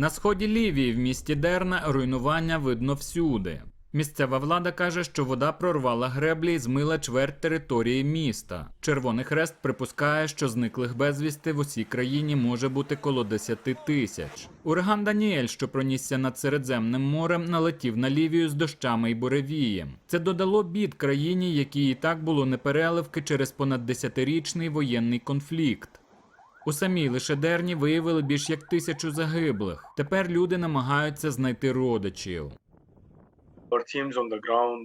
На сході Лівії в місті Дерна руйнування видно всюди. Місцева влада каже, що вода прорвала греблі і змила чверть території міста. Червоний хрест припускає, що зниклих безвісти в усій країні може бути коло 10 тисяч. Ураган Даніель, що пронісся над Середземним морем, налетів на Лівію з дощами і буревієм. Це додало бід країні, якій і так було непереливки через понад десятирічний воєнний конфлікт. У самій лише Дерні виявили більш як тисячу загиблих. Тепер люди намагаються знайти родичів.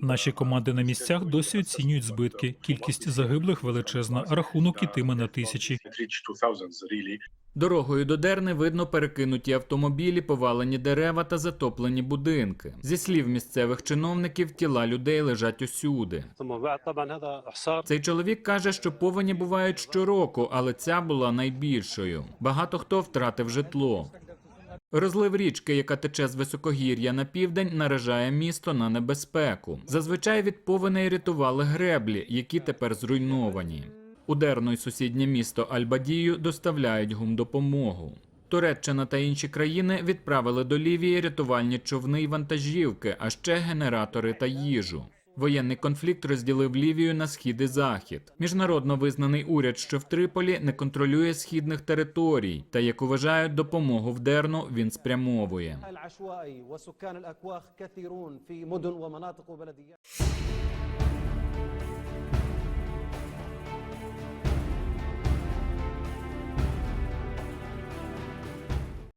Наші команди на місцях досі оцінюють збитки. Кількість загиблих величезна. Рахунок ітиме на тисячі. Дорогою до Дерни видно перекинуті автомобілі, повалені дерева та затоплені будинки. Зі слів місцевих чиновників, тіла людей лежать усюди. Цей чоловік каже, що повені бувають щороку, але ця була найбільшою. Багато хто втратив житло. Розлив річки, яка тече з високогір'я на південь, наражає місто на небезпеку. Зазвичай від повеней рятували греблі, які тепер зруйновані. У й сусіднє місто Альбадію доставляють гумдопомогу. Туреччина та інші країни відправили до Лівії рятувальні човни й вантажівки, а ще генератори та їжу. Воєнний конфлікт розділив Лівію на схід і захід. Міжнародно визнаний уряд, що в Триполі не контролює східних територій, та як вважають допомогу в Дерну, він спрямовує.